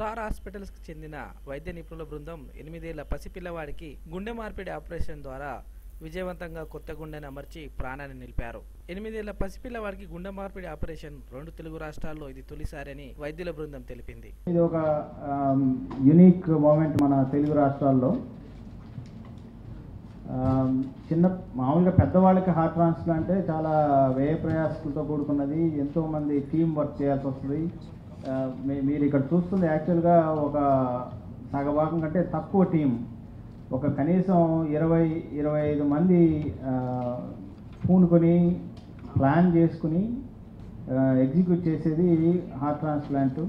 Star హాస్పిటల్స్కి చెందిన వైద్య నిపుణుల బృందం ఎనిమిదేళ్ళ పసిపిల్లవాడికి గుండె మార్పిడి ఆపరేషన్ ద్వారా విజయవంతంగా కొత్త గుండెని అమర్చి ప్రాణాన్ని నిలిపారు. ఎనిమిదేళ్ళ పసిపిల్లవాడికి గుండె మార్పిడి ఆపరేషన్ రెండు తెలుగు రాష్ట్రాల్లో ఇది తొలిసారని వైద్యుల బృందం తెలిపింది. ఇది ఒక యునిక్ మూమెంట్ మన తెలుగు రాష్ట్రాల్లో. చిన్న మామూలుగా పెద్దవాళ్ళకి హార్ట్ ట్రాన్స్ప్లాంట్ చాలా వ్యయ ప్రయాసలతో కూడుకున్నది. ఎంతోమంది టీం వర్క్ చేయాల్సి వస్తుంది. మీరు ఇక్కడ చూస్తుంది యాక్చువల్గా ఒక సగభాగం కంటే తక్కువ టీం ఒక కనీసం ఇరవై ఇరవై ఐదు మంది పూనుకొని ప్లాన్ చేసుకుని ఎగ్జిక్యూట్ చేసేది హార్ట్ ట్రాన్స్ప్లాంట్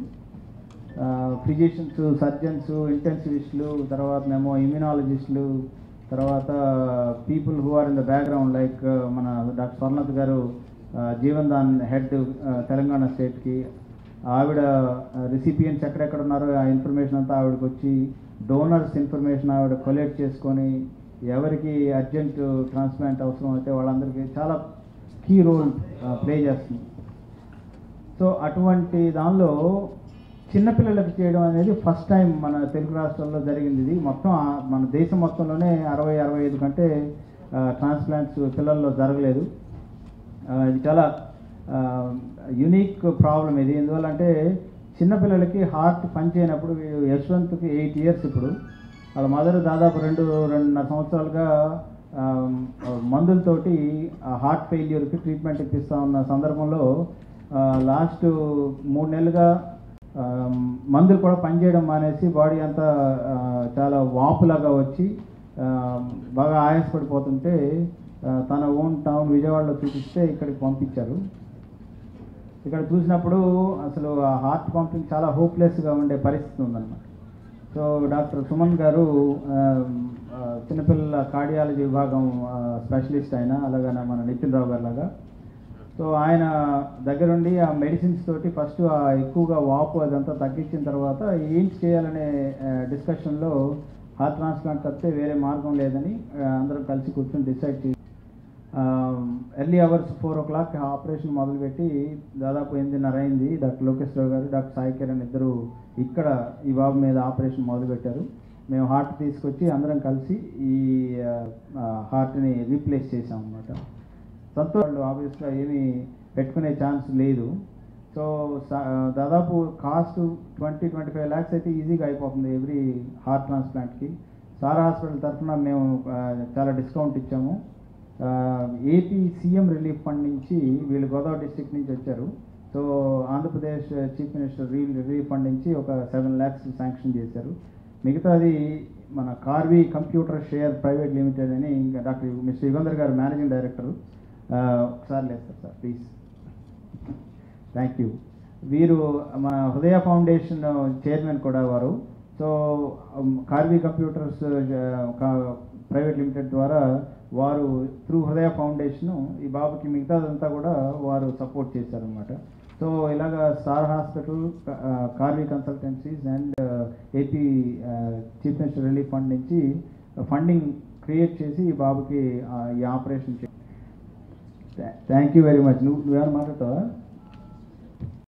ఫిజిషియన్స్ సర్జన్స్ ఇంటెన్సివిస్టులు తర్వాత ఏమో ఇమ్యూనాలజిస్టులు తర్వాత people who are in the background like మన డాక్టర్ స్వర్ణత్ గారు జీవన్ దాన్ హెడ్ తెలంగాణ స్టేట్కి ఆవిడ రిసిపియన్స్ ఎక్కడెక్కడ ఉన్నారో ఆ ఇన్ఫర్మేషన్ అంతా ఆవిడకి వచ్చి డోనర్స్ ఇన్ఫర్మేషన్ ఆవిడ కొలెక్ట్ చేసుకొని ఎవరికి అర్జెంట్ ట్రాన్స్ప్లాంట్ అవసరం అయితే వాళ్ళందరికీ చాలా కీ రోల్ ప్లే చేస్తుంది. సో అటువంటి దానిలో చిన్నపిల్లలకు చేయడం అనేది ఫస్ట్ టైం మన తెలుగు రాష్ట్రాల్లో జరిగింది ఇది. మొత్తం మన దేశం మొత్తంలోనే అరవై అరవై ఐదు కంటే ట్రాన్స్ప్లాంట్స్ పిల్లల్లో జరగలేదు. ఇది చాలా యునిక్ ప్రాబ్లం ఇది. ఎందువల్లంటే చిన్నపిల్లలకి హార్ట్ పనిచేయనప్పుడు యశ్వంత్కి ఎయిట్ ఇయర్స్ ఇప్పుడు. వాళ్ళ మదర్ దాదాపు రెండు రెండున్నర సంవత్సరాలుగా ఆ, మందులతోటి హార్ట్ ఫెయిల్యూర్కి ట్రీట్మెంట్ ఇప్పిస్తూ ఉన్న సందర్భంలో లాస్ట్ మూడు నెలలుగా మందులు కూడా పనిచేయడం మానేసి బాడీ అంతా చాలా వాపులాగా వచ్చి బాగా ఆయాసపడిపోతుంటే తన ఓన్ టౌన్ విజయవాడలో చూపిస్తే ఇక్కడికి పంపించారు. ఇక్కడ చూసినప్పుడు అసలు ఆ హార్ట్ పంపింగ్ చాలా హోప్లెస్గా ఉండే పరిస్థితి ఉందన్నమాట. సో డాక్టర్ సుమన్ గారు చిన్నపిల్లల కార్డియాలజీ విభాగం స్పెషలిస్ట్ ఆయన అలాగే మన నితిన్ రావు గారు లాగా. సో ఆయన దగ్గరుండి ఆ మెడిసిన్స్ తోటి ఫస్ట్ ఆ ఎక్కువగా వాపు అదంతా తగ్గించిన తర్వాత ఏం చేయాలనే డిస్కషన్లో హార్ట్ ట్రాన్స్ప్లాంట్ తప్పితే వేరే మార్గం లేదని అందరం కలిసి కూర్చొని డిసైడ్ చేసి early hours four o'clock operation మొదలుపెట్టి దాదాపు ఎనిమిదిన్నర అయింది. డాక్టర్ లోకేశ్వరరావు గారు డాక్టర్ సాయి కిరణ్ ఇద్దరు ఇక్కడ ఈ బాబు మీద ఆపరేషన్ మొదలుపెట్టారు. మేము హార్ట్ తీసుకొచ్చి అందరం కలిసి ఈ హార్ట్ని రీప్లేస్ చేసాం అనమాట సంతోషాలు ఆబ్వియస్గా ఏమీ పెట్టుకునే ఛాన్స్ లేదు. సో సా- దాదాపు cost twenty twenty five lakhs అయితే ఈజీగా అయిపోతుంది ఎవ్రీ హార్ట్ ట్రాన్స్ప్లాంట్కి సారా హాస్పిటల్ తరఫున మేము చాలా డిస్కౌంట్ ఇచ్చాము. ఏపీ సీఎం రిలీఫ్ ఫండ్ నుంచి వీళ్ళు గోదావరి డిస్టిక్ నుంచి వచ్చారు. So Andhra Pradesh chief minister re relief fund నుంచి ఒక సెవెన్ ల్యాక్స్ శాంక్షన్ చేశారు. మిగతాది మన Karvy computer share private limited అని ఇంకా డాక్టర్ మిస్టర్ యుగంధర్ గారు మేనేజింగ్ డైరెక్టర్ ఒకసారి లేదు సార్ ప్లీజ్. థ్యాంక్ యూ వీరు మన హృదయ ఫౌండేషన్ చైర్మన్ కూడా వారు. So Karvy computers private limited ద్వారా వారు త్రూ హృదయ ఫౌండేషన్ ఈ బాబుకి మిగతాదంతా కూడా వారు సపోర్ట్ చేశారనమాట సో ఇలాగ star hospital Karvy consultancies and AP chief minister relief fund నుంచి ఫండింగ్ క్రియేట్ చేసి ఈ బాబుకి ఈ ఆపరేషన్ చే థ్యాంక్ యూ వెరీ మచ్. నువ్వు నువ్వేమైనా మాట్లాడతావా?